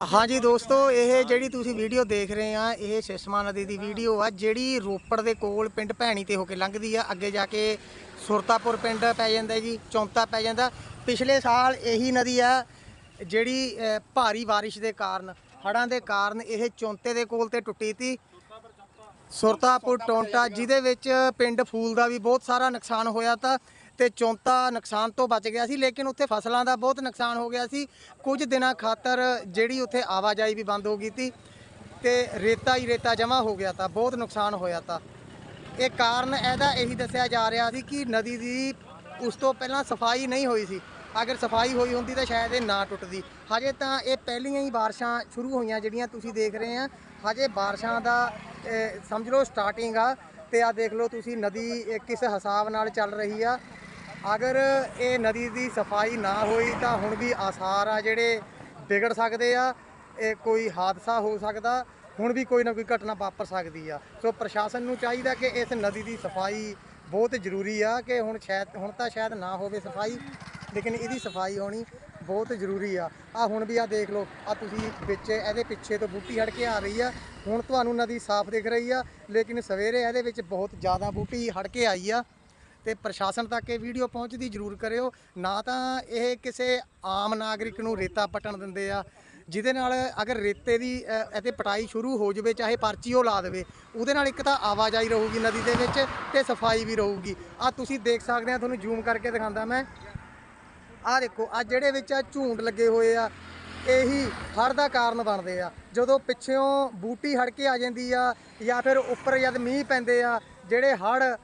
ਹਾਂਜੀ ਦੋਸਤੋ, ਇਹ ਜਿਹੜੀ ਤੁਸੀਂ ਵੀਡੀਓ ਦੇਖ ਰਹੇ ਆ, ਇਹ ਸਿਸਮਾ ਨਦੀ ਦੀ ਵੀਡੀਓ ਆ, ਜਿਹੜੀ ਰੋਪੜ ਦੇ ਕੋਲ ਪਿੰਡ ਭੈਣੀ ਤੇ ਹੋ ਕੇ ਲੰਘਦੀ ਆ। ਅੱਗੇ ਜਾ ਕੇ ਸੁਰਤਾਪੁਰ ਪਿੰਡ ਪੈ ਜਾਂਦਾ ਜੀ, ਚੌਂਤਾ ਪੈ ਜਾਂਦਾ। ਪਿਛਲੇ ਸਾਲ ਇਹੀ ਨਦੀ ਆ, ਜਿਹੜੀ ਭਾਰੀ ਬਾਰਿਸ਼ ਦੇ ਕਾਰਨ, ਹੜ੍ਹਾਂ ਦੇ ਕਾਰਨ ਇਹ ਚੌਂਤੇ ਦੇ ਕੋਲ ਤੇ ਟੁੱਟੀ ਤੀ। ਸੁਰਤਾਪੁਰ ਟੋਂਟਾ, ਜਿਹਦੇ ਵਿੱਚ ਪਿੰਡ ਫੂਲ ਦਾ ਵੀ ਬਹੁਤ ਸਾਰਾ ਨੁਕਸਾਨ ਹੋਇਆ ਤਾਂ ਤੇ ਚੌਂਤਾ ਨੁਕਸਾਨ ਤੋਂ ਬਚ ਗਿਆ ਸੀ, ਲੇਕਿਨ ਉੱਥੇ ਫਸਲਾਂ ਦਾ ਬਹੁਤ ਨੁਕਸਾਨ ਹੋ ਗਿਆ ਸੀ। ਕੁਝ ਦਿਨਾਂ ਖਾਤਰ ਜਿਹੜੀ ਉੱਥੇ ਆਵਾਜਾਈ ਵੀ ਬੰਦ ਹੋ ਗਈ ਤੀ ਤੇ ਰੇਤਾ ਹੀ ਰੇਤਾ ਜਮ੍ਹਾਂ ਹੋ ਗਿਆ ਤਾਂ, ਬਹੁਤ ਨੁਕਸਾਨ ਹੋਇਆ ਤਾਂ। ਇਹ ਕਾਰਨ ਇਹਦਾ ਇਹੀ ਦੱਸਿਆ ਜਾ ਰਿਹਾ ਸੀ ਕਿ ਨਦੀ ਦੀ ਉਸ ਤੋਂ ਪਹਿਲਾਂ ਸਫ਼ਾਈ ਨਹੀਂ ਹੋਈ ਸੀ। ਅਗਰ ਸਫ਼ਾਈ ਹੋਈ ਹੁੰਦੀ ਤਾਂ ਸ਼ਾਇਦ ਇਹ ਨਾ ਟੁੱਟਦੀ। ਹਜੇ ਤਾਂ ਇਹ ਪਹਿਲੀਆਂ ਹੀ ਬਾਰਿਸ਼ਾਂ ਸ਼ੁਰੂ ਹੋਈਆਂ ਜਿਹੜੀਆਂ ਤੁਸੀਂ ਦੇਖ ਰਹੇ ਆ। ਹਜੇ ਬਾਰਿਸ਼ਾਂ ਦਾ ਸਮਝ ਲਓ ਸਟਾਰਟਿੰਗ ਆ ਤੇ ਆ ਦੇਖ ਲਓ ਤੁਸੀਂ ਨਦੀ, ਇਹ ਕਿਸ ਹਿਸਾਬ ਨਾਲ ਚੱਲ ਰਹੀ ਆ। ਅਗਰ ਇਹ ਨਦੀ ਦੀ ਸਫ਼ਾਈ ਨਾ ਹੋਈ ਤਾਂ ਹੁਣ ਵੀ ਆਸਾਰ ਆ ਜਿਹੜੇ ਵਿਗੜ ਸਕਦੇ ਆ, ਇਹ ਕੋਈ ਹਾਦਸਾ ਹੋ ਸਕਦਾ, ਹੁਣ ਵੀ ਕੋਈ ਨਾ ਕੋਈ ਘਟਨਾ ਵਾਪਰ ਸਕਦੀ ਆ। ਸੋ ਪ੍ਰਸ਼ਾਸਨ ਨੂੰ ਚਾਹੀਦਾ ਕਿ ਇਸ ਨਦੀ ਦੀ ਸਫ਼ਾਈ ਬਹੁਤ ਜ਼ਰੂਰੀ ਆ ਕਿ ਹੁਣ ਸ਼ਾਇਦ, ਹੁਣ ਤਾਂ ਸ਼ਾਇਦ ਨਾ ਹੋਵੇ ਸਫ਼ਾਈ। ਲੇਕਿਨ ਇਹਦੀ ਸਫ਼ਾਈ ਹੋਣੀ ਬਹੁਤ ਜ਼ਰੂਰੀ ਆ। ਆ ਹੁਣ ਵੀ ਆ ਦੇਖ ਲਓ ਆ ਤੁਸੀਂ ਵਿੱਚ ਇਹਦੇ ਪਿੱਛੇ ਤੋਂ ਬੂਟੀ ਹੜ ਕੇ ਆ ਰਹੀ ਆ। ਹੁਣ ਤੁਹਾਨੂੰ ਨਦੀ ਸਾਫ਼ ਦਿਖ ਰਹੀ ਆ ਲੇਕਿਨ ਸਵੇਰੇ ਇਹਦੇ ਵਿੱਚ ਬਹੁਤ ਜ਼ਿਆਦਾ ਬੂਟੀ ਹੜ ਕੇ ਆਈ ਆ। ਤੇ ਪ੍ਰਸ਼ਾਸਨ ਤੱਕ ਇਹ ਵੀਡੀਓ ਪਹੁੰਚਦੀ ਜ਼ਰੂਰ ਕਰਿਓ। ਨਾ ਤਾਂ ਇਹ ਕਿਸੇ ਆਮ ਨਾਗਰਿਕ ਨੂੰ ਰੇਤਾ ਪਟਣ ਦਿੰਦੇ ਆ ਜਿਹਦੇ ਨਾਲ ਅਗਰ ਰੇਤੇ ਦੀ ਅ, ਪਟਾਈ ਸ਼ੁਰੂ ਹੋ ਜਾਵੇ ਚਾਹੇ ਪਰਚੀ ਉਹ ਲਾ ਦੇਵੇ ਉਹਦੇ ਨਾਲ ਇੱਕ ਤਾਂ ਆਵਾਜਾਈ ਰਹੂਗੀ ਨਦੀ ਦੇ ਵਿੱਚ ਤੇ ਸਫ਼ਾਈ ਵੀ ਰਹੂਗੀ। ਆ ਤੁਸੀਂ ਦੇਖ ਸਕਦੇ ਆ ਤੁਹਾਨੂੰ ਜ਼ੂਮ ਕਰਕੇ ਦਿਖਾਉਂਦਾ ਮੈਂ। ਆ ਦੇਖੋ ਆ ਜਿਹੜੇ ਵਿੱਚ ਆ ਝੂੰਡ ਲੱਗੇ ਹੋਏ ਆ, ਇਹੀ ਹੜ੍ਹ ਦਾ ਕਾਰਨ ਬਣਦੇ ਆ। ਜਦੋਂ ਪਿੱਛੋਂ ਬੂਟੀ ਹੜ ਕੇ ਆ ਜਾਂਦੀ ਆ, ਜਾਂ ਫਿਰ ਉੱਪਰ ਜਦ ਮੀਂਹ ਪੈਂਦੇ ਆ, ਜਿਹੜੇ ਹੜ੍ਹ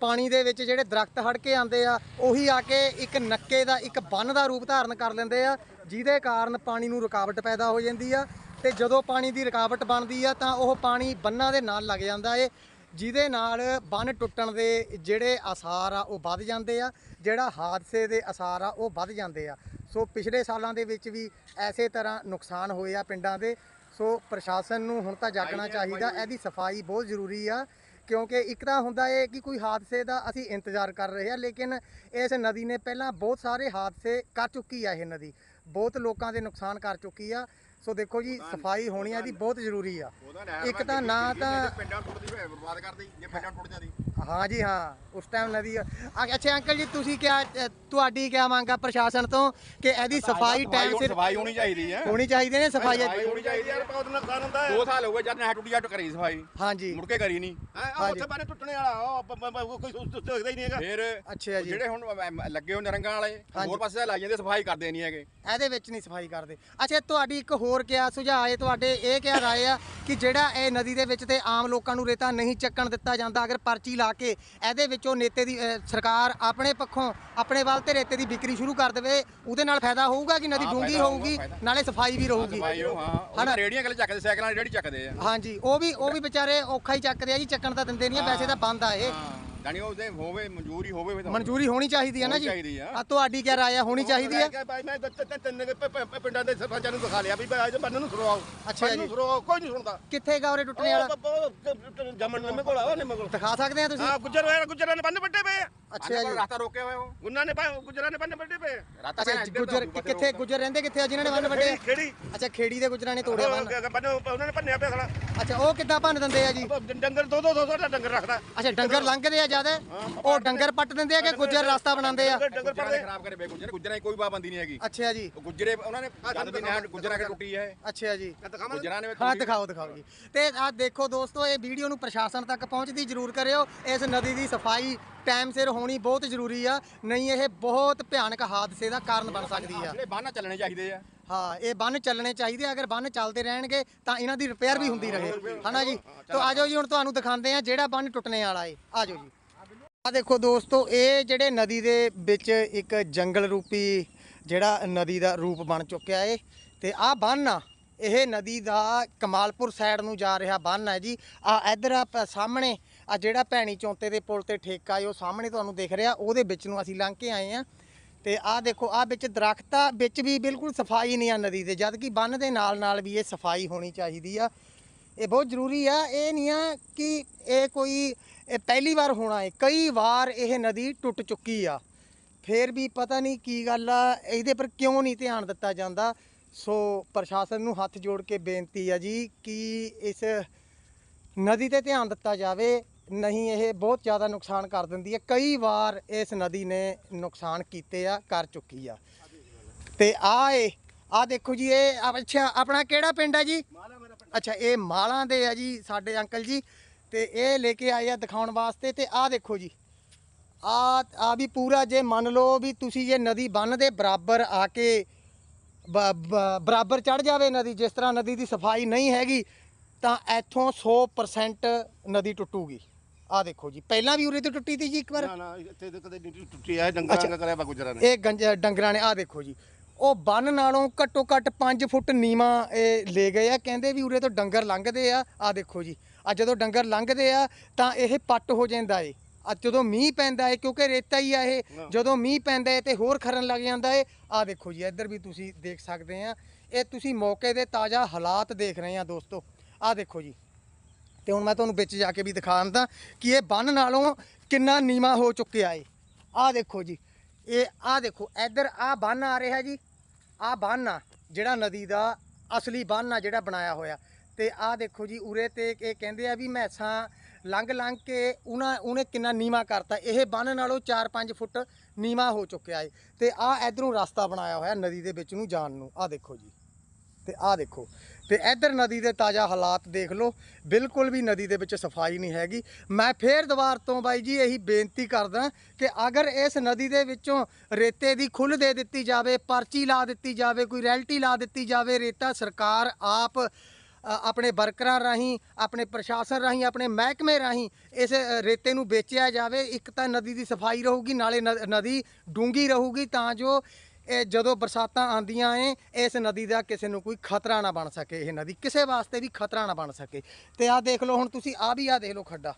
ਪਾਣੀ ਦੇ ਵਿੱਚ ਜਿਹੜੇ ਦਰਖਤ ਹੜ ਕੇ ਆਉਂਦੇ ਆ, ਉਹੀ ਆ ਕੇ ਇੱਕ ਨੱਕੇ ਦਾ, ਇੱਕ ਬੰਨ ਦਾ ਰੂਪ ਧਾਰਨ ਕਰ ਲੈਂਦੇ ਆ, ਜਿਹਦੇ ਕਾਰਨ ਪਾਣੀ ਨੂੰ ਰੁਕਾਵਟ ਪੈਦਾ ਹੋ ਜਾਂਦੀ ਆ। ਤੇ ਜਦੋਂ ਪਾਣੀ ਦੀ ਰੁਕਾਵਟ ਬਣਦੀ ਆ, ਤਾਂ ਉਹ ਪਾਣੀ ਬੰਨਾਂ ਦੇ ਨਾਲ ਲੱਗ ਜਾਂਦਾ ਏ। ਜਿਹਦੇ ਨਾਲ ਬੰਨ ਟੁੱਟਣ ਦੇ ਜਿਹੜੇ ਆਸਾਰ ਆ ਉਹ ਵੱਧ ਜਾਂਦੇ ਆ ਜਿਹੜਾ ਹਾਦਸੇ ਦੇ ਆਸਾਰ ਆ ਉਹ ਵੱਧ ਜਾਂਦੇ ਆ। ਸੋ ਪਿਛਲੇ ਸਾਲਾਂ ਦੇ ਵਿੱਚ ਵੀ ਐਸੇ ਤਰ੍ਹਾਂ ਨੁਕਸਾਨ ਹੋਏ ਆ ਪਿੰਡਾਂ ਦੇ। ਸੋ ਪ੍ਰਸ਼ਾਸਨ ਨੂੰ ਹੁਣ ਤਾਂ ਜਾਗਣਾ ਚਾਹੀਦਾ ਇਹਦੀ ਸਫ਼ਾਈ ਬਹੁਤ ਜ਼ਰੂਰੀ ਆ ਕਿਉਂਕਿ ਇੱਕ ਤਾਂ ਹੁੰਦਾ ਹੈ ਕਿ ਕੋਈ ਹਾਦਸੇ ਦਾ ਅਸੀਂ ਇੰਤਜ਼ਾਰ ਕਰ ਰਹੇ ਹਾਂ ਲੇਕਿਨ ਇਸ ਨਦੀ ਨੇ ਪਹਿਲਾਂ ਬਹੁਤ ਸਾਰੇ ਹਾਦਸੇ ਕਰ ਚੁੱਕੀ ਆ ਇਹ ਨਦੀ। ਬਹੁਤ ਲੋਕਾਂ ਦੇ ਨੁਕਸਾਨ ਕਰ ਚੁੱਕੀ ਆ। ਸੋ ਦੇਖੋ ਜੀ ਸਫ਼ਾਈ ਹੋਣੀ ਆ ਇਹਦੀ ਬਹੁਤ ਜ਼ਰੂਰੀ ਆ। ਇੱਕ ਤਾਂ ਨਾ ਤਾਂ ਪਿੰਡਾਂ ਟੁੱਟਦੀ ਹੋਏ ਬਰਬਾਦ ਕਰਦੀ ਜੇ ਪਿੰਡਾਂ ਟੁੱਟ ਜਾਂਦੀ। ਹਾਂ ਜੀ ਹਾਂ ਉਸ ਟਾਈਮ ਨਦੀ ਆ- ਅੱਛਾ ਅੰਕਲ ਜੀ ਤੁਸੀਂ ਕਿਹਾ ਤੁਹਾਡੀ ਕਿਆ ਮੰਗ ਆ ਪ੍ਰਸ਼ਾਸਨ ਤੋਂ ਕਿ ਇਹਦੀ ਸਫ਼ਾਈ ਟਾਈਮ ਸਿਰ ਸਫ਼ਾਈ ਹੋਣੀ ਚਾਹੀਦੀ ਹੈ। ਹੋਣੀ ਚਾਹੀਦੀ ਨੇ ਸਫ਼ਾਈ ਹੋਣੀ ਚਾਹੀਦੀ ਹੈ ਬਹੁਤ ਨੁਕਸਾਨ ਹੁੰਦਾ ਹੈ। 2 ਸਾਲ ਹੋ ਗਏ ਜਦ ਨਹਿਰ ਟੁੱਟੀ ਜੱਟ ਕਰੀ ਸਫ਼ਾਈ। ਹਾਂਜੀ ਮੁੜ ਕੇ ਕਰੀ ਨਹੀਂ। ਹਾਂਜੀ। ਉੱਥੇ ਬਾਰੇ ਟੁੱਟਣੇ ਵਾਲਾ ਉਹ ਕੋਈ ਦੇਖਦਾ ਹੀ ਨਹੀਂ ਹੈਗਾ। ਫਿਰ ਅੱਛਾ ਜੀ। ਜਿਹੜੇ ਹੁਣ ਲੱਗੇ ਹੋ ਨਰੰਗਾਂ ਵਾਲੇ। ਹੋਰ ਪਾਸੇ ਲਾਈ ਜਾਂਦੇ ਸਫ਼ਾਈ ਕਰਦੇ ਨਹੀਂ ਹੈਗੇ। ਇਹਦੇ ਵਿੱਚ ਨਹੀਂ ਸਫ਼ਾਈ ਕਰਦੇ। ਅੱਛਾ ਤੁਹਾਡੀ ਇੱਕ ਹੋਰ ਕਿਆ ਸੁਝਾਅ ਹੈ ਤੁਹਾਡੇ ਇਹ ਕਿਆ ਰਾਏ ਆ ਕਿ ਜਿਹੜਾ ਇਹ ਨਦੀ ਦੇ ਵਿੱਚ ਤੇ ਆਮ ਲੋਕਾਂ ਨੂੰ ਰੇਤਾ ਨਹੀਂ ਚੱਕਣ ਦਿੱਤਾ ਜਾਂਦਾ ਅਗਰ ਪਰਚੀ ਲਾ ਕੇ ਇਹਦੇ ਵਿੱਚੋਂ ਨੇਤੇ ਦੀ ਅ, ਸਰਕਾਰ ਆਪਣੇ ਪੱਖੋਂ ਆਪਣੇ ਵੱਲ ਤੇ ਰੇਤੇ ਦੀ ਵਿਕਰੀ ਸ਼ੁਰੂ ਕਰ ਦੇਵੇ ਉਹਦੇ ਨਾਲ ਫਾਇਦਾ ਹੋਊਗਾ ਕਿ ਨਦੀ ਹਾਂ, ਡੂੰਗੀ ਫਾਇਦਾ ਹੋਊਗੀ ਹੋਊਗਾ, ਫਾਇਦਾ। ਨਾਲੇ ਸਫ਼ਾਈ ਵੀ ਰਹੂਗੀ। ਉਹ ਹਾਂ ਹਨਾ? ਉਹ ਰੇੜੀਆਂ ਕੱਲ ਚੱਕਦੇ ਸਾਈਕਲਾਂ ਰੇੜੀ ਚੱਕਦੇ ਆ। ਹਾਂਜੀ ਉਹ ਵੀ ਉਹ ਵੀ ਵਿਚਾਰੇ ਔਖਾ ਹੀ ਚੱਕਦੇ ਆ ਜੀ ਚੱਕਣ ਤਾਂ ਦਿੰਦੇ ਨਹੀਂ ਆ, ਵੈਸੇ ਤਾਂ ਬੰਦ ਆ ਇਹ। ਜਾਨੀ ਉਹਦੇ ਹੋਵੇ ਮਨਜ਼ੂਰੀ ਹੋਵੇ ਫਿਰ ਤਾਂ ਮਨਜ਼ੂਰੀ ਹੋਣੀ ਚਾਹੀਦੀ ਹੈ ਨਾ ਹੋਣੀ ਜੀ। ਚਾਹੀਦੀ ਆ। ਆ ਤੁਹਾਡੀ ਕਿਆ ਰਾਏ ਆ? ਹੋਣੀ ਚਾਹੀਦੀ ਹੈ ਮੈਂ ਭਾਈ ਮੈਂ ਤਿੰਨ ਤਿੰਨ ਪ- ਪ- ਪ- ਪਿੰਡਾਂ ਦੇ ਸਰਪੰਚਾਂ ਨੂੰ ਦਿਖਾ ਲਿਆ ਵੀ ਭਾਈ ਅੱਜ ਬੰਨ ਨੂੰ ਸਰਵਾਓ ਅੱਛਾ ਬੰਨ ਨੂੰ ਜੀ। ਸਰਵਾਓ ਕੋਈ ਨਹੀਂ ਸੁਣਦਾ। ਕਿੱਥੇ ਗਾ ਉਰੇ ਟੁੱਟਣੇ ਵਾਲਾ? ਜਮਨ ਨਿੰਮੇ ਕੋਲ ਆ ਨਿੰਮੇ ਕੋਲ। ਦਿਖਾ ਸਕਦੇ ਆ ਤੁਸੀਂ? ਹਾਂ ਗੁੱਜਰ ਹੋਇਆ ਗੁੱਜਰਾਂ ਨੇ ਬੰਨ ਵੱਡੇ ਪਏ ਅੱਛਾ ਜੀ। ਰਸਤਾ ਰੋਕਿਆ ਹੋਇਆ ਉਹ। ਉਹਨਾਂ ਨੇ ਭਾਈ ਗੁੱਜਰਾਂ ਨੇ ਬੰਨ ਵੱਡੇ ਪਏ। ਰਸਤਾ ਅੱਛਾ ਗੁੱਜਰ ਕਿੱਥੇ ਗੁੱਜਰ ਰਹਿੰਦੇ ਕਿੱਥੇ ਆ ਜਿਨ੍ਹਾਂ ਨੇ ਬੰਨ ਵੱਡੇ? ਖੇੜੀ ਅੱਛਾ ਖੇੜੀ ਦੇ ਗੁੱਜਰਾਂ ਨੇ ਤੋੜਿਆ ਬੰਨ। ਬੰਨ ਉਹਨਾਂ ਨੇ ਭੰਨਿਆ ਪਿਆ ਖੜਾ ਅੱਛਾ ਉਹ ਕਿੱਦਾਂ ਭੰਨ ਦਿੰਦੇ ਆ ਜੀ? ਡੰਗਰ ਦੋ ਦੋ ਦੋ ਦੋ ਡੰਗਰ ਰੱਖਦਾ। ਅੱਛਾ ਡੰਗਰ ਲੰਘਦੇ ਆ ਜ਼ਿਆਦਾ ਉਹ ਡੰਗਰ ਪੱਟ ਦਿੰਦੇ ਆ ਕਿ ਗੁੱਜਰ ਰਸਤਾ ਬਣਾਉਂਦੇ ਆ? ਡੰਗਰ ਪੜਦੇ ਖਰਾਬ ਕਰੇ ਪਏ ਗੁੱਜਰ ਗੁੱਜਰਾਂ ਦੀ ਕੋਈ ਪਾਬੰਦੀ ਨਹੀਂ ਹੈਗੀ। ਅੱਛਾ ਜੀ। ਉਹ ਗੁੱਜਰੇ ਉਹਨਾਂ ਨੇ ਜਦ ਦੀ ਨਹਿਰ ਗੁੱਜਰਾਂ ਕੇ ਟੁੱਟੀ ਹੈ। ਅੱਛਾ ਜੀ। ਗੁੱਜਰਾਂ ਨੇ ਹਾਂ ਦਿਖਾਓ ਦਿਖਾਓ ਜੀ। ਤੇ ਆ ਦੇਖੋ ਦੋਸਤੋ ਇਹ ਵੀਡੀਓ ਨੂੰ ਪ੍ਰਸ਼ਾਸਨ ਤੱਕ ਪਹੁੰਚਦੀ ਜ਼ਰੂਰ ਕਰਿਓ। ਇਸ ਨਦੀ ਦੀ ਸਫ਼ਾਈ ਟਾਈਮ ਸਿਰ ਹੋਣੀ ਬਹੁਤ ਜ਼ਰੂਰੀ ਆ। ਨਹੀਂ ਇਹ ਬਹੁਤ ਭਿਆਨਕ ਹਾਦਸੇ ਦਾ ਕਾਰਨ ਬਣ ਸਕਦੀ ਆ। ਜਿਹੜੇ ਬੰਨ ਚੱਲਣੇ ਚਾਹੀਦੇ ਆ। ਹਾਂ ਇਹ ਬੰਨ ਚੱਲਣੇ ਚਾਹੀਦੇ ਆ। ਅਗਰ ਬੰਨ ਚੱਲਦੇ ਰਹਿਣਗੇ ਤਾਂ ਇਹਨਾਂ ਦੀ ਰਿਪੇਅਰ ਵੀ ਹੁੰਦੀ ਰਹੇ। ਹਨਾ ਜੀ? ਤਾਂ ਆਜੋ ਜੀ ਹੁਣ ਤੁਹਾਨੂੰ ਦਿਖਾਉਂਦੇ ਆ ਜਿਹੜਾ ਬੰਨ ਟੁੱਟਣੇ ਵਾਲਾ ਏ। ਆਜੋ ਜੀ। ਆ ਦੇਖੋ ਦੋਸਤੋ, ਇਹ ਜਿਹੜੇ ਨਦੀ ਦੇ ਵਿੱਚ ਇੱਕ ਜੰਗਲ ਰੂਪੀ ਜਿਹੜਾ ਨਦੀ ਦਾ ਰੂਪ ਬਣ ਚੁੱਕਿਆ ਏ, ਤੇ ਆਹ ਬੰਨ ਆ। ਇਹ ਨਦੀ ਦਾ ਕਮਾਲਪੁਰ ਸਾਈਡ ਨੂੰ ਜਾ ਰਿਹਾ ਬੰਨ ਹੈ ਜੀ। ਆ ਇਧਰ ਆ ਸਾਹਮਣੇ, ਆ ਜਿਹੜਾ ਭੈਣੀ ਚੌਂਤੇ ਦੇ ਪੁਲ ਤੇ ਠੇਕਾ ਏ, ਉਹ ਸਾਹਮਣੇ ਤੁਹਾਨੂੰ ਦਿਖ ਰਿਹਾ। ਉਹਦੇ ਵਿੱਚ ਨੂੰ ਅਸੀਂ ਲੰਘ ਕੇ ਆਏ ਆ। ਤੇ ਆਹ ਦੇਖੋ ਆਹ ਵਿੱਚ ਦਰਖਤਾਂ ਵਿੱਚ ਵੀ ਬਿਲਕੁਲ ਸਫ਼ਾਈ ਨਹੀਂ ਆ ਨਦੀ ਦੇ ਜਦ ਕਿ ਬੰਨ ਦੇ ਨਾਲ ਨਾਲ ਵੀ ਇਹ ਸਫ਼ਾਈ ਹੋਣੀ ਚਾਹੀਦੀ ਆ। ਇਹ ਬਹੁਤ ਜ਼ਰੂਰੀ ਆ, ਇਹ ਨਹੀਂ ਆ ਕਿ ਇਹ ਕੋਈ ਇਹ ਪਹਿਲੀ ਵਾਰ ਹੋਣਾ ਹੈ। ਕਈ ਵਾਰ ਇਹ ਨਦੀ ਟੁੱਟ ਚੁੱਕੀ ਆ। ਫੇਰ ਵੀ ਪਤਾ ਨਹੀਂ ਕੀ ਗੱਲ ਆ ਇਹਦੇ ਪਰ ਕਿਉਂ ਨਹੀਂ ਧਿਆਨ ਦਿੱਤਾ ਜਾਂਦਾ? ਸੋ ਪ੍ਰਸ਼ਾਸਨ ਨੂੰ ਹੱਥ ਜੋੜ ਕੇ ਬੇਨਤੀ ਆ ਜੀ ਕਿ ਇਸ ਨਦੀ ਤੇ ਧਿਆਨ ਦਿੱਤਾ ਜਾਵੇ ਨਹੀਂ ਇਹ ਬਹੁਤ ਜ਼ਿਆਦਾ ਨੁਕਸਾਨ ਕਰ ਦਿੰਦੀ ਹੈ। ਕਈ ਵਾਰ ਇਸ ਨਦੀ ਨੇ ਨੁਕਸਾਨ ਕੀਤੇ ਆ ਕਰ ਚੁੱਕੀ ਆ। ਤੇ ਆ ਏ ਆ ਦੇਖੋ ਜੀ ਇਹ ਆ- ਅੱਛਾ ਆਪਣਾ ਕਿਹੜਾ ਪਿੰਡ ਹੈ ਜੀ? ਅੱਛਾ ਇਹ ਮਾਲਾਂ ਦੇ ਆ ਜੀ ਸਾਡੇ ਅੰਕਲ ਜੀ। ਤੇ ਇਹ ਲੈ ਕੇ ਆਏ ਆ ਦਿਖਾਉਣ ਵਾਸਤੇ ਤੇ ਆ ਦੇਖੋ ਜੀ। ਆ ਆ ਵੀ ਪੂਰਾ ਜੇ ਮੰਨ ਲਓ ਵੀ ਤੁਸੀਂ ਜੇ ਨਦੀ ਬੰਨ ਦੇ ਬਰਾਬਰ ਆ ਕੇ ਬਰਾਬਰ ਚੜ ਜਾਵੇ ਨਦੀ ਜਿਸ ਤਰ੍ਹਾਂ ਨਦੀ ਦੀ ਸਫ਼ਾਈ ਨਹੀਂ ਹੈਗੀ ਤਾਂ ਇੱਥੋਂ 100% ਨਦੀ ਟੁੱਟੂਗੀ। ਆ ਦੇਖੋ ਜੀ ਪਹਿਲਾਂ ਵੀ ਉਰੇ ਤੋਂ ਟੁੱਟੀ ਤੀ ਜੀ ਇੱਕ ਵਾਰ? ਨਾ ਨਾ ਇੱਥੇ ਤਾਂ ਕਦੇ ਨਹੀਂ ਟੁੱਟੀ ਆ ਡੰਗਰਾਂ। ਦਾ ਕਰਿਆ ਬਾ ਗੁਜਰਾਂ ਨੇ। ਇਹ ਗੰਜ ਡੰਗਰਾਂ ਨੇ ਆ ਦੇਖੋ ਜੀ। ਉਹ ਬੰਨ ਨਾਲੋਂ ਘੱਟੋ ਘੱਟ 5 ਫੁੱਟ ਨੀਵਾ ਇਹ ਲੈ ਗਏ ਆ ਕਹਿੰਦੇ ਵੀ ਉਰੇ ਤੋਂ ਡੰਗਰ ਲੰਘਦੇ ਆ ਆ ਦੇਖੋ ਜੀ। ਆ ਜਦੋਂ ਡੰਗਰ ਲੰਘਦੇ ਆ ਤਾਂ ਇਹ ਪੱਟ ਹੋ ਜਾਂਦਾ ਏ। ਆ ਜਦੋਂ ਮੀਂਹ ਪੈਂਦਾ ਏ ਕਿਉਂਕਿ ਰੇਤਾ ਹੀ ਆ ਇਹ। ਜਦੋਂ ਮੀਂਹ ਪੈਂਦਾ ਏ ਤੇ ਹੋਰ ਖਰਨ ਲੱਗ ਜਾਂਦਾ ਏ। ਆ ਦੇਖੋ ਜੀ ਇੱਧਰ ਵੀ ਤੁਸੀਂ ਦੇਖ ਸਕਦੇ ਆ। ਇਹ ਤੁਸੀਂ ਮੌਕੇ ਦੇ ਤਾਜ਼ਾ ਹਾਲਾਤ ਦੇਖ ਰਹੇ ਆ ਦੋਸਤੋ। ਆ ਦੇਖੋ ਜੀ। ਤੇ ਹੁਣ ਮੈਂ ਤੁਹਾਨੂੰ ਵਿੱਚ ਜਾ ਕੇ ਵੀ ਦਿਖਾ ਦਿੰਦਾ ਕਿ ਇਹ ਬੰਨ ਨਾਲੋਂ ਕਿੰਨਾ ਨੀਵਾ ਹੋ ਚੁੱਕਿਆ ਏ। ਆਹ ਦੇਖੋ ਜੀ। ਇਹ ਆਹ ਦੇਖੋ ਇੱਧਰ ਆਹ ਬੰਨ ਆ ਰਿਹਾ ਜੀ। ਆਹ ਬੰਨ ਆ ਜਿਹੜਾ ਨਦੀ ਦਾ ਅਸਲੀ ਬੰਨ ਆ ਜਿਹੜਾ ਬਣਾਇਆ ਹੋਇਆ। ਤੇ ਆਹ ਦੇਖੋ ਜੀ ਉਰੇ ਤੇ ਇਹ ਕਹਿੰਦੇ ਆ ਵੀ ਮੈਸਾਂ ਲੰਘ ਲੰਘ ਕੇ ਉਹਨਾਂ, ਉਹਨੇ ਕਿੰਨਾ ਨੀਵਾ ਕਰਤਾ। ਇਹ ਬੰਨ ਨਾਲੋਂ 4-5 ਫੁੱਟ ਨੀਵਾ ਹੋ ਚੁੱਕਿਆ ਏ। ਤੇ ਆਹ ਇਧਰੋਂ ਰਸਤਾ ਬਣਾਇਆ ਹੋਇਆ ਨਦੀ ਦੇ ਵਿੱਚ ਨੂੰ ਜਾਣ ਨੂੰ। ਆਹ ਦੇਖੋ ਜੀ। ਤੇ ਆਹ ਦੇਖੋ। ਤੇ ਇੱਧਰ ਨਦੀ ਦੇ ਤਾਜ਼ਾ ਹਾਲਾਤ ਦੇਖ ਲਓ। ਬਿਲਕੁਲ ਵੀ ਨਦੀ ਦੇ ਵਿੱਚ ਸਫ਼ਾਈ ਨਹੀਂ ਹੈਗੀ। ਮੈਂ ਫੇਰ ਦੁਬਾਰ ਤੋਂ ਬਾਈ ਜੀ ਇਹੀ ਬੇਨਤੀ ਕਰਦਾ ਕਿ ਅਗਰ ਇਸ ਨਦੀ ਦੇ ਵਿੱਚੋਂ ਰੇਤੇ ਦੀ ਖੁੱਲ ਦੇ ਦਿੱਤੀ ਜਾਵੇ, ਪਰਚੀ ਲਾ ਦਿੱਤੀ ਜਾਵੇ, ਕੋਈ ਰੈਲਟੀ ਲਾ ਦਿੱਤੀ ਜਾਵੇ, ਰੇਤਾ ਸਰਕਾਰ ਆਪ ਆਪਣੇ ਵਰਕਰਾਂ ਰਾਹੀਂ, ਆਪਣੇ ਪ੍ਰਸ਼ਾਸਨ ਰਾਹੀਂ, ਆਪਣੇ ਮਹਿਕਮੇ ਰਾਹੀਂ ਇਸ ਰੇਤੇ ਨੂੰ ਵੇਚਿਆ ਜਾਵੇ। ਇੱਕ ਤਾਂ ਨਦੀ ਦੀ ਸਫ਼ਾਈ ਰਹੂਗੀ, ਨਾਲੇ ਨ- ਨਦੀ ਡੂੰਗੀ ਰਹੂਗੀ ਤਾਂ ਜੋ ਇਹ ਜਦੋਂ ਬਰਸਾਤਾਂ ਆਂਦੀਆਂ ਏ ਇਸ ਨਦੀ ਦਾ ਕਿਸੇ ਨੂੰ ਕੋਈ ਖਤਰਾ ਨਾ ਬਣ ਸਕੇ। ਇਹ ਨਦੀ ਕਿਸੇ ਵਾਸਤੇ ਵੀ ਖਤਰਾ ਨਾ ਬਣ ਸਕੇ। ਤੇ ਆਹ ਦੇਖ ਲਓ, ਹੁਣ ਤੁਸੀਂ ਆ ਵੀ ਆ ਦੇਖ ਲਓ ਖੱਡਾ।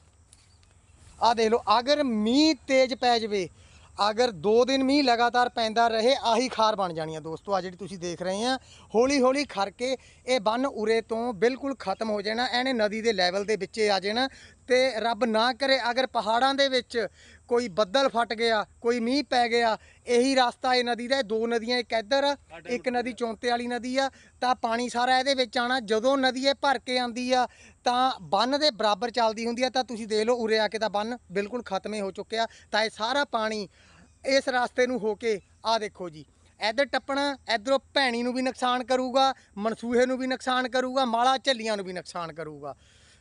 ਆਹ ਦੇਖ ਲਓ, ਅਗਰ ਮੀਂਹ ਤੇਜ਼ ਪੈ ਜਵੇ ਅਗਰ 2 ਦਿਨ ਮੀਂਹ ਲਗਾਤਾਰ ਪੈਂਦਾ ਰਹੇ, ਆਹੀ ਖਾਰ ਬਣ ਜਾਣੀ ਆ ਦੋਸਤੋ ਆ ਜਿਹੜੀ ਤੁਸੀਂ ਦੇਖ ਰਹੇ ਆ ਹੌਲੀ ਹੌਲੀ ਖਰ ਕੇ ਇਹ ਬੰਨ ਉਰੇ ਤੋਂ ਬਿਲਕੁਲ ਖਤਮ ਹੋ ਜਾਣਾ, ਐਨੇ ਨਦੀ ਦੇ ਲੈਵਲ ਦੇ ਵਿੱਚ ਆ ਜਾਣਾ ਤੇ ਰੱਬ ਨਾ ਕਰੇ ਅਗਰ ਪਹਾੜਾਂ ਦੇ ਵਿੱਚ ਕੋਈ ਬੱਦਲ ਫਟ ਗਿਆ ਕੋਈ ਮੀਂਹ ਪੈ ਗਿਆ ਇਹੀ ਰਸਤਾ ਇਹ ਨਦੀ ਦਾ ਇਹ ਦੋ ਨਦੀਆਂ ਇੱਕ ਇੱਧਰ ਆ, ਇੱਕ ਨਦੀ ਚੌਂਤੇ ਵਾਲੀ ਨਦੀ ਆ ਤਾਂ ਪਾਣੀ ਸਾਰਾ ਇਹਦੇ ਵਿੱਚ ਆਣਾ ਜਦੋਂ ਨਦੀ ਇਹ ਭਰ ਕੇ ਆਂਦੀ ਆ ਤਾਂ ਬੰਨ ਦੇ ਬਰਾਬਰ ਚੱਲਦੀ ਹੁੰਦੀ ਆ ਤਾਂ ਤੁਸੀਂ ਦੇਖ ਲਓ ਉਰੇ ਆ ਕੇ ਤਾਂ ਬੰਨ ਬਿਲਕੁਲ ਖਤਮ ਹੀ ਹੋ ਚੁੱਕਿਆ ਤਾਂ ਇਹ ਸਾਰਾ ਪਾਣੀ ਇਸ ਰਸਤੇ ਨੂੰ ਹੋ ਕੇ ਆ ਦੇਖੋ ਜੀ ਇੱਧਰ ਟੱਪਣਾ ਇੱਧਰੋਂ ਭੈਣੀ ਨੂੰ ਵੀ ਨੁਕਸਾਨ ਕਰੂਗਾ ਮਨਸੂਹੇ ਨੂੰ ਵੀ ਨੁਕਸਾਨ ਕਰੂਗਾ ਮਾਲਾ ਝੱਲੀਆਂ ਨੂੰ ਵੀ ਨੁਕਸਾਨ ਕਰੂਗਾ।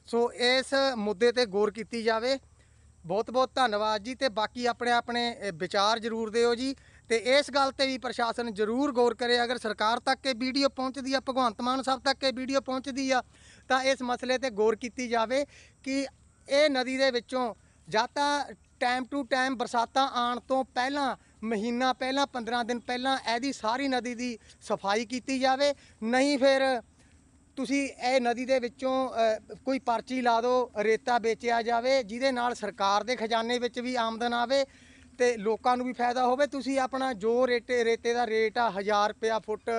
ਸੋ ਇਸ ਮੁੱਦੇ ਤੇ ਗੌਰ ਕੀਤੀ ਜਾਵੇ, ਬਹੁਤ ਬਹੁਤ ਧੰਨਵਾਦ ਜੀ ਤੇ ਬਾਕੀ ਆਪਣੇ ਆਪਣੇ ਵਿਚਾਰ ਜ਼ਰੂਰ ਦਿਓ ਜੀ ਤੇ ਇਸ ਗੱਲ ਤੇ ਵੀ ਪ੍ਰਸ਼ਾਸਨ ਜ਼ਰੂਰ ਗੌਰ ਕਰੇ, ਅਗਰ ਸਰਕਾਰ ਤੱਕ ਇਹ ਵੀਡੀਓ ਪਹੁੰਚਦੀ ਆ, ਭਗਵੰਤ ਮਾਨ ਸਾਹਿਬ ਤੱਕ ਇਹ ਵੀਡੀਓ ਪਹੁੰਚਦੀ ਆ, ਤਾਂ ਇਸ ਮਸਲੇ ਤੇ ਗੌਰ ਕੀਤੀ ਜਾਵੇ ਕਿ ਇਹ ਨਦੀ ਦੇ ਵਿੱਚੋਂ ਜਾਂ ਤਾਂ ਟਾਈਮ ਟੂ ਟਾਈਮ ਬਰਸਾਤਾਂ ਆਉਣ ਤੋਂ ਪਹਿਲਾਂ, ਮਹੀਨਾ ਪਹਿਲਾਂ 15 ਦਿਨ ਪਹਿਲਾਂ ਇਹਦੀ ਸਾਰੀ ਨਦੀ ਦੀ ਸਫ਼ਾਈ ਕੀਤੀ ਜਾਵੇ, ਨਹੀਂ ਫਿਰ ਤੁਸੀਂ ਇਹ ਨਦੀ ਦੇ ਵਿੱਚੋਂ ਕੋਈ ਪਰਚੀ ਲਾ ਦਿਓ, ਰੇਤਾ ਵੇਚਿਆ ਜਾਵੇ, ਜਿਹਦੇ ਨਾਲ ਸਰਕਾਰ ਦੇ ਖਜ਼ਾਨੇ ਵਿੱਚ ਵੀ ਆਮਦਨ ਆਵੇ ਤੇ ਲੋਕਾਂ ਨੂੰ ਵੀ ਫਾਇਦਾ ਹੋਵੇ। ਤੁਸੀਂ ਆਪਣਾ ਜੋ ਰੇਤੇ ਰੇਤੇ ਦਾ ਰੇਟ ਆ 1000 ਰੁਪਿਆ ਫੁੱਟ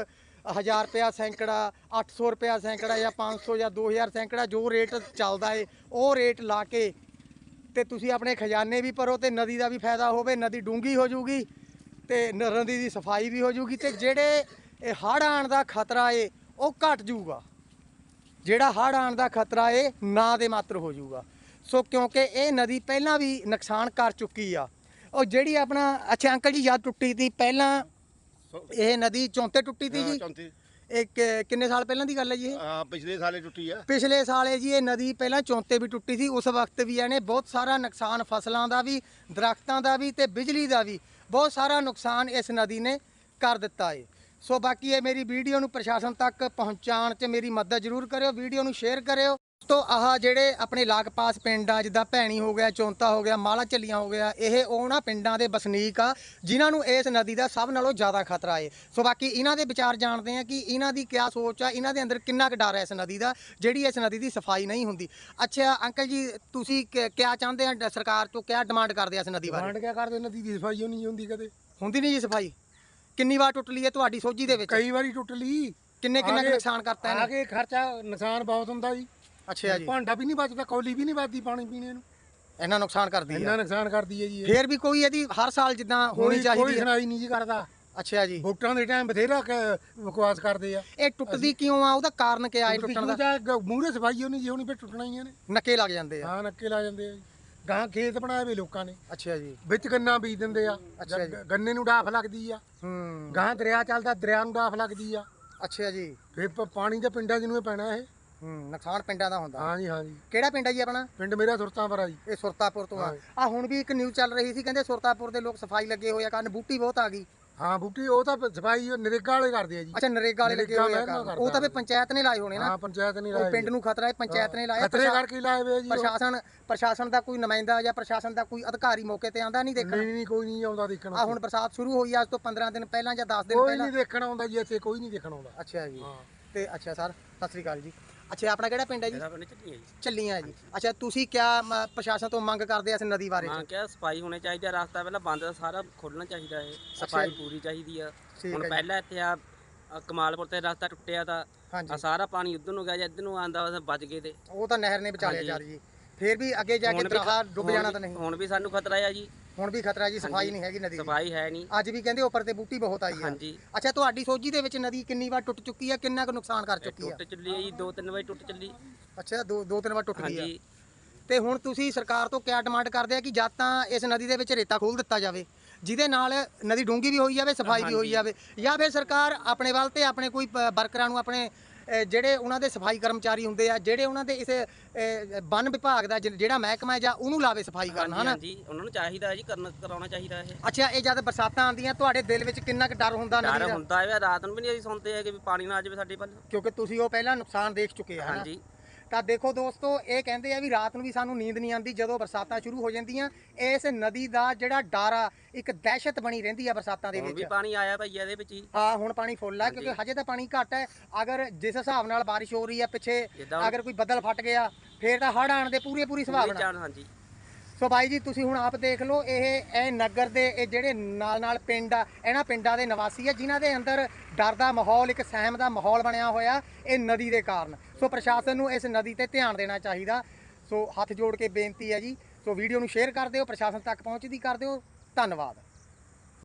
1000 ਰੁਪਿਆ ਸੈਂਕੜਾ 800 ਰੁਪਿਆ ਸੈਂਕੜਾ ਜਾਂ 500 ਜਾਂ 2000 ਸੈਂਕੜਾ, ਜੋ ਰੇਟ ਚੱਲਦਾ ਏ, ਉਹ ਰੇਟ ਲਾ ਕੇ ਤੇ ਤੁਸੀਂ ਆਪਣੇ ਖਜ਼ਾਨੇ ਵੀ ਭਰੋ ਤੇ ਨਦੀ ਦਾ ਵੀ ਫਾਇਦਾ ਹੋਵੇ, ਨਦੀ ਡੂੰਗੀ ਹੋ ਜਾਊਗੀ ਤੇ ਨ- ਨਦੀ ਦੀ ਸਫ਼ਾਈ ਵੀ ਹੋ ਜਾਊਗੀ ਤੇ ਜਿਹੜੇ ਇਹ ਹੜ੍ਹ ਆਉਣ ਦਾ ਖਤਰਾ ਏ, ਉਹ ਘਟ ਜਾਊਗਾ ਜਿਹੜਾ ਹੜ੍ਹ ਆਉਣ ਦਾ ਖਤਰਾ ਏ ਨਾ ਦੇ ਮਾਤਰ ਹੋ ਜਾਊਗਾ। ਸੋ ਕਿਉਂਕਿ ਇਹ ਨਦੀ ਪਹਿਲਾਂ ਵੀ ਨੁਕਸਾਨ ਕਰ ਚੁੱਕੀ ਆ। ਉਹ ਜਿਹੜੀ ਆਪਣਾ ਅੱਛਾ ਅੰਕਲ ਜੀ ਯਾਦ ਟੁੱਟੀ ਤੀ ਪਹਿਲਾਂ ਇਹ ਨਦੀ ਚੌਂਤੇ ਟੁੱਟੀ ਤੀ ਜੀ? ਚੌਂਤੀ। ਇਹ ਕਿ- ਕਿੰਨੇ ਸਾਲ ਪਹਿਲਾਂ ਦੀ ਗੱਲ ਹੈ ਜੀ ਇਹ? ਹਾਂ ਪਿਛਲੇ ਸਾਲੇ ਟੁੱਟੀ ਆ। ਪਿਛਲੇ ਸਾਲੇ ਜੀ ਇਹ ਨਦੀ ਪਹਿਲਾਂ ਚੌਂਤੇ ਵੀ ਟੁੱਟੀ ਸੀ। ਉਸ ਵਕਤ ਵੀ ਇਹਨੇ ਬਹੁਤ ਸਾਰਾ ਨੁਕਸਾਨ ਫਸਲਾਂ ਦਾ ਵੀ ਦਰਖਤਾਂ ਦਾ ਵੀ ਤੇ ਬਿਜਲੀ ਦਾ ਵੀ ਬਹੁਤ ਸਾਰਾ ਨੁਕਸਾਨ ਇਸ ਨਦੀ ਨੇ ਕਰ ਦਿੱਤਾ ਏ। ਸੋ ਬਾਕੀ ਇਹ ਮੇਰੀ ਵੀਡੀਓ ਨੂੰ ਪ੍ਰਸ਼ਾਸਨ ਤੱਕ ਪਹੁੰਚਾਉਣ 'ਚ ਮੇਰੀ ਮਦਦ ਜ਼ਰੂਰ ਕਰਿਓ ਵੀਡੀਓ ਨੂੰ ਸ਼ੇਅਰ ਕਰਿਓ। ਤੋਂ ਆਹ ਜਿਹੜੇ ਆਪਣੇ ਲਾਗ-ਪਾਸ ਪਿੰਡ ਆ ਜਿੱਦਾਂ ਭੈਣੀ ਹੋ ਗਿਆ ਚੌਂਤਾ ਹੋ ਗਿਆ ਮਾਲਾ ਝੱਲੀਆਂ ਹੋ ਗਿਆ ਇਹ ਉਹਨਾਂ ਪਿੰਡਾਂ ਦੇ ਵਸਨੀਕ ਆ ਜਿਨ੍ਹਾਂ ਨੂੰ ਇਸ ਨਦੀ ਦਾ ਸਭ ਨਾਲੋਂ ਜ਼ਿਆਦਾ ਖਤਰਾ ਏ। ਸੋ ਬਾਕੀ ਇਹਨਾਂ ਦੇ ਵਿਚਾਰ ਜਾਣਦੇ ਆ ਕਿ ਇਹਨਾਂ ਦੀ ਕਿਆ ਸੋਚ ਆ ਇਹਨਾਂ ਦੇ ਅੰਦਰ ਕਿੰਨਾ ਕੁ ਡਰ ਹੈ ਇਸ ਨਦੀ ਦਾ ਜਿਹੜੀ ਇਸ ਨਦੀ ਦੀ ਸਫ਼ਾਈ ਨਹੀਂ ਹੁੰਦੀ। ਅੱਛਾ ਅੰਕਲ ਜੀ ਤੁਸੀਂ ਕਿ- ਕਿਆ ਚਾਹੁੰਦੇ ਆ ਸਰਕਾਰ ਤੋਂ ਕਿਆ ਡਿਮਾਂਡ ਕਰਦੇ ਆ ਇਸ ਨਦੀ ਬਾਰੇ? ਡਿਮਾਂਡ ਕਿਆ ਕਰਦੇ? ਨਦੀ ਦੀ ਸਫ਼ਾਈ ਨਹੀਂ ਹੁੰਦੀ ਕਦੇ। ਹੁੰਦੀ ਨਹੀਂ ਜੀ ਸਫ਼ਾਈ? ਕਿੰਨੀ ਵਾਰ ਟੁੱਟ ਲਈ ਹੈ ਤੁਹਾਡੀ ਸੋਝੀ ਦੇ ਵਿੱਚ? ਕਈ ਵਾਰੀ ਟੁੱਟ ਲਈ। ਕਿੰਨੇ ਕਿੰਨਾ ਕੁ ਆਗੇ- ਨੁਕਸਾਨ ਕਰਤਾ ਇਹਨੇ? ਆਗੇ ਖਰਚਾ ਨੁਕਸਾਨ ਬਹੁਤ ਹੁੰਦਾ ਜੀ। ਅੱਛਾ ਜੀ। ਭਾਂਡਾ ਵੀ ਨਹੀਂ ਬਚਦਾ ਕੌਲੀ ਵੀ ਨਹੀਂ ਬਚਦੀ ਪਾਣੀ ਪੀਣੇ ਨੂੰ। ਇੰਨਾ ਨੁਕਸਾਨ ਕਰਦੀ ਇੰਨਾ ਹੈ ਨੁਕਸਾਨ ਕਰਦੀ ਹੈ ਜੀ ਇਹ। ਫੇਰ ਵੀ ਕੋਈ ਇਹਦੀ ਹਰ ਸਾਲ ਜਿੱਦਾਂ ਹੋਣੀ ਕੋਈ ਚਾਹੀਦੀ ਹੈ? ਸੁਣਾਈ ਨਹੀਂ ਜੀ ਕਰਦਾ। ਅੱਛਾ ਜੀ। ਵੋਟਾਂ ਦੇ ਟਾਈਮ ਬਥੇਰਾ ਕ- ਬਕਵਾਸ ਕਰਦੇ ਆ। ਇਹ ਟੁੱਟਦੀ ਕਿਉਂ ਆ? ਉਹਦਾ ਕਾਰਨ ਕੀ ਆ ਇਹ ਟੁੱਟਣ ਦਾ? ਮੂਹਰੇ ਸਫ਼ਾਈ ਹੋਣੀ ਜੀ ਹੋਣੀ ਫਿਰ ਟੁੱਟਣਾ ਹੀ ਆ ਨੇ। ਨੱਕੇ ਲੱਗ ਜਾਂਦੇ ਆ। ਹਾਂ ਨੱਕੇ ਲਾ ਜਾਂਦੇ ਆ ਜੀ। ਗਾਂ ਖੇਤ ਬਣਾਏ ਵੇ ਲੋਕਾਂ ਨੇ। ਅੱਛਾ ਜੀ। ਵਿੱਚ ਗੰਨਾ ਬੀਜ ਦਿੰਦੇ ਆ। ਅੱਛਾ ਜੀ। ਗ- ਗੰਨੇ ਨੂੰ ਡਾਫ ਲੱਗਦੀ ਆ। ਹੂੰ। ਗਾਂ ਦਰਿਆ ਚੱਲਦਾ ਦਰਿਆ ਨੂੰ ਡਾਫ ਲੱਗਦੀ ਆ। ਅੱਛਾ ਜੀ। ਫਿਰ ਪਾਣੀ ਦੇ ਪਿੰਡਾਂ 'ਚ ਨੂੰ ਇਹ ਪੈਣਾ ਇਹ। ਹੂੰ ਨੁਕਸਾਨ ਪਿੰਡਾਂ ਦਾ ਹੁੰਦਾ। ਹਾਂ ਜੀ ਹਾਂ ਜੀ ਕਿਹੜਾ ਪਿੰਡ ਹੈ ਜੀ ਆਪਣਾ? ਪਿੰਡ ਮੇਰਾ ਸੁਰਤਾਂ ਪਰ ਆ ਜੀ। ਇਹ ਸੁਰਤਾਪੁਰ ਤੋਂ ਆ। ਆ ਹੁਣ ਵੀ ਇੱਕ ਨਿਊਜ਼ ਚੱਲ ਰਹੀ ਸੀ ਕਹਿੰਦੇ ਸੁਰਤਾਪੁਰ ਦੇ ਲੋਕ ਸਫ਼ਾਈ ਲੱਗੇ ਹੋਏ ਆ ਕਾਰਨ ਬੂਟੀ ਬਹੁਤ ਆ ਗਈ। ਹਾਂ ਬੂਟੀ ਉਹ ਤਾਂ ਸਫ਼ਾਈ ਨਰੇਗਾ ਵਾਲੇ ਕਰਦੇ ਆ ਜੀ। ਅੱਛਾ ਨਰੇਗਾ ਵਾਲੇ ਲੱਗੇ ਹੋਏ ਆ। ਉਹ ਤਾਂ ਫਿਰ ਪੰਚਾਇਤ ਨੇ ਲਾਏ ਹੋਣੇ ਨਾ। ਹਾਂ ਪੰਚਾਇਤ ਉਹ ਲਾਏ ਪਿੰਡ ਨੂੰ ਖਤਰਾ ਹੈ ਪੰਚਾਇਤ ਨੇ ਲਾਇਆ। ਖਤਰੇ ਕਰਕੇ ਲਾਏ ਵੇ ਜੀ। ਪ੍ਰਸ਼ਾਸਨ ਪ੍ਰਸ਼ਾਸਨ ਦਾ ਕੋਈ ਨੁਮਾਇੰਦਾ ਜਾਂ ਪ੍ਰਸ਼ਾਸਨ ਦਾ ਕੋਈ ਅਧਿਕਾਰੀ ਮੌਕੇ ਤੇ ਆਂਦਾ ਨਹੀਂ ਦੇਖਣ? ਨਹੀਂ ਨਹੀਂ ਕੋਈ ਨਹੀਂ ਆਉਂਦਾ ਦੇਖਣ ਆ ਹੁਣ ਬਰਸਾਤ ਸ਼ੁਰੂ ਹੋਈ ਆ ਅੱਜ ਤੋਂ 15 ਦਿਨ ਪਹਿਲਾਂ ਜਾਂ 10 ਦਿਨ ਕੋਈ ਪਹਿਲਾਂ। ਨਹੀਂ ਦੇਖਣ ਆਉਂਦਾ ਜੀ ਇੱਥੇ ਕੋਈ ਨਹੀਂ ਦੇਖਣ ਆਉਂਦਾ। ਅੱਛਾ ਜੀ। ਤੇ ਅੱਛਾ ਸਰ ਸਤਿ ਸ੍ਰੀ ਅਕਾਲ ਜੀ। ਅੱਛਾ ਆਪਣਾ ਕਿਹੜਾ ਪਿੰਡ ਹੈ ਜੀ? ਮੇਰਾ ਪਿੰਡ ਚੱਲੀਆਂ ਜੀ। ਚੱਲੀਆਂ ਜੀ। ਅੱਛਾ ਤੁਸੀਂ ਕਿਆ ਮ- ਪ੍ਰਸ਼ਾਸਨ ਤੋਂ ਮੰਗ ਕਰਦੇ ਆ ਇਸ ਨਦੀ ਬਾਰੇ ਹਾਂ ਕਿਹਾ ਸਫ਼ਾਈ ਹੋਣੀ ਚਾਹੀਦੀ ਆ ਰਸਤਾ ਪਹਿਲਾਂ ਬੰਦ ਸਾਰਾ ਖੋਲਣਾ ਚਾਹੀਦਾ ਹੈ ਸਫ਼ਾਈ ਪੂਰੀ ਚਾਹੀਦੀ ਆ। ਠੀਕ ਹੈ ਹੁਣ ਜੀ। ਪਹਿਲਾਂ ਇੱਥੇ ਆ ਆ ਕਮਾਲਪੁਰ ਤੇ ਰਸਤਾ ਟੁੱਟਿਆ ਤਾਂ ਹਾਂਜੀ। ਆ ਸਾਰਾ ਪਾਣੀ ਉਧਰ ਨੂੰ ਗਿਆ ਜਾਂ ਇੱਧਰ ਨੂੰ ਆਂਦਾ ਉਹ ਬਚ ਗਏ ਤੇ। ਉਹ ਤਾਂ ਨਹਿਰ ਨੇ ਵਿਚਾਲਿਆ। ਚੱਲ ਜੀ ਫੇਰ ਵੀ ਅੱਗੇ ਜਾ ਕੇ ਹੁਣ ਵੀ ਡੁੱਬ ਹੁਣ ਜਾਣਾ ਵੀ- ਤਾਂ ਨਹੀਂ। ਹੁਣ ਵੀ ਸਾਨੂੰ ਖਤਰਾ ਆ ਜੀ। ਹੁਣ ਵੀ ਖਤਰਾ ਜੀ ਸਫ਼ਾਈ ਨਹੀਂ ਹੈਗੀ ਨਦੀ ਦੀ। ਸਫ਼ਾਈ ਹੈ ਨਹੀਂ। ਅੱਜ ਵੀ ਕਹਿੰਦੇ ਉੱਪਰ ਤੇ ਬੂਟੀ ਬਹੁਤ ਆਈ ਆ। ਹਾਂਜੀ। ਅੱਛਾ ਤੁਹਾਡੀ ਸੋਝੀ ਦੇ ਵਿੱਚ ਨਦੀ ਕਿੰਨੀ ਵਾਰ ਟੁੱਟ ਚੁੱਕੀ ਆ ਕਿੰਨਾ ਕੁ ਨੁਕਸਾਨ ਕਰ ਚੁੱਕੀ ਆ? ਟੁੱਟ ਚੱਲੀ ਜੀ ਦੋ ਤਿੰਨ ਵਜੇ ਟੁੱਟ ਚੱਲੀ। ਅੱਛਾ ਦੋ ਦੋ ਤਿੰਨ ਵਾਰ ਟੁੱਟ ਗਈ ਆ। ਹਾਂਜੀ। ਤੇ ਹੁਣ ਤੁਸੀਂ ਸਰਕਾਰ ਤੋਂ ਕਿਆ ਡਿਮਾਂਡ ਕਰਦੇ ਆ ਕਿ ਜਾਂ ਤਾਂ ਇਸ ਨਦੀ ਦੇ ਵਿੱਚ ਰੇਤਾ ਖੋਲ ਦਿੱਤਾ ਜਾਵੇ ਜਿਹਦੇ ਨਾਲ ਨਦੀ ਡੂੰਗੀ ਵੀ ਹੋਈ ਜਾਵੇ ਸਫ਼ਾਈ ਵੀ ਹੋਈ ਜਾਵੇ ਜਾਂ ਫਿਰ ਸਰਕਾਰ ਆਪਣੇ ਵੱਲ ਤੇ ਆਪਣੇ ਕੋਈ ਪ- ਵਰਕਰਾਂ ਨੂੰ ਆਪਣੇ ਜਿਹੜੇ ਉਹਨਾਂ ਦੇ ਸਫ਼ਾਈ ਕਰਮਚਾਰੀ ਹੁੰਦੇ ਆ ਜਿਹੜੇ ਉਹਨਾਂ ਦੇ ਇਸ ਵਨ ਵਿਭਾਗ ਦਾ ਜਿ- ਜਿਹੜਾ ਮਹਿਕਮਾ ਹੈ ਜਾਂ ਉਹਨੂੰ ਲਾਵੇ ਸਫ਼ਾਈ ਕਰਨ ਹਨਾ? ਹਾਂਜੀ ਉਹਨਾਂ ਨੂੰ ਚਾਹੀਦਾ ਹੈ ਜੀ ਕਰਨ ਕਰਾਉਣਾ ਚਾਹੀਦਾ ਇਹ। ਅੱਛਾ ਇਹ ਜਦ ਬਰਸਾਤਾਂ ਆਉਂਦੀਆਂ ਤੁਹਾਡੇ ਦਿਲ ਵਿੱਚ ਕਿੰਨਾ ਕੁ ਡਰ ਹੁੰਦਾ ਨਦੀ ਡਰ ਦਾ? ਹੁੰਦਾ ਹੈ ਰਾਤ ਨੂੰ ਵੀ ਨਹੀਂ ਅਸੀਂ ਸੁਣਦੇ ਹੈਗੇ ਵੀ ਪਾਣੀ ਨਾ ਆ ਜਾਵੇ ਸਾਡੇ ਵੱਲ। ਕਿਉਂਕਿ ਤੁਸੀਂ ਉਹ ਪਹਿਲਾਂ ਨੁਕਸਾਨ ਦੇਖ ਚੁੱਕੇ ਆ ਹਨਾ? ਹਾਂਜੀ। ਤਾਂ ਦੇਖੋ ਦੋਸਤੋ ਇਹ ਕਹਿੰਦੇ ਆ ਵੀ ਰਾਤ ਨੂੰ ਵੀ ਸਾਨੂੰ ਨੀਂਦ ਨਹੀਂ ਆਉਂਦੀ ਜਦੋਂ ਬਰਸਾਤਾਂ ਸ਼ੁਰੂ ਹੋ ਜਾਂਦੀਆਂ। ਇਸ ਨਦੀ ਦਾ ਜਿਹੜਾ ਡਰ ਇੱਕ ਦਹਿਸ਼ਤ ਬਣੀ ਰਹਿੰਦੀ ਆ ਬਰਸਾਤਾਂ ਦੇ ਹੁਣ ਵੀ ਵਿੱਚ। ਪਾਣੀ ਆਇਆ ਭਈਆ ਇਹਦੇ ਵਿੱਚ ਹੀ। ਹਾਂ ਹੁਣ ਪਾਣੀ ਫੁੱਲ ਆ ਕਿਉਂਕਿ ਹਜੇ। ਤਾਂ ਪਾਣੀ ਘੱਟ ਹੈ। ਅਗਰ ਜਿਸ ਹਿਸਾਬ ਨਾਲ ਬਾਰਿਸ਼ ਹੋ ਰਹੀ ਆ ਪਿੱਛੇ ਅਗਰ ਕੋਈ ਬੱਦਲ ਫਟ ਗਿਆ ਫੇਰ ਤਾਂ ਹੜ੍ਹ ਆਉਣ ਦੇ ਪੂਰੀ ਪੂਰੀ ਸੰਭਾਵਨਾ। ਹਾਂਜੀ। ਸੋ ਬਾਈ ਜੀ, ਤੁਸੀਂ ਹੁਣ ਆਪ ਦੇਖ ਲਓ, ਇਹ ਇਹ ਨਗਰ ਦੇ, ਇਹ ਜਿਹੜੇ ਨਾਲ ਨਾਲ ਪਿੰਡ ਆ, ਇਹਨਾਂ ਪਿੰਡਾਂ ਦੇ ਨਿਵਾਸੀ ਆ, ਜਿਨ੍ਹਾਂ ਦੇ ਅੰਦਰ ਡਰ ਦਾ ਮਾਹੌਲ, ਇੱਕ ਸਹਿਮ ਦਾ ਮਾਹੌਲ ਬਣਿਆ ਹੋਇਆ, ਇਹ ਨਦੀ ਦੇ ਕਾਰਨ। ਸੋ ਪ੍ਰਸ਼ਾਸਨ ਨੂੰ ਇਸ ਨਦੀ ਤੇ ਧਿਆਨ ਦੇਣਾ ਚਾਹੀਦਾ। ਸੋ ਹੱਥ ਜੋੜ ਕੇ ਬੇਨਤੀ ਹੈ ਜੀ। ਸੋ ਵੀਡੀਓ ਨੂੰ ਸ਼ੇਅਰ ਕਰ ਦਿਓ, ਪ੍ਰਸ਼ਾਸਨ ਤੱਕ ਪਹੁੰਚਦੀ ਕਰ ਦਿਓ। ਧੰਨਵਾਦ।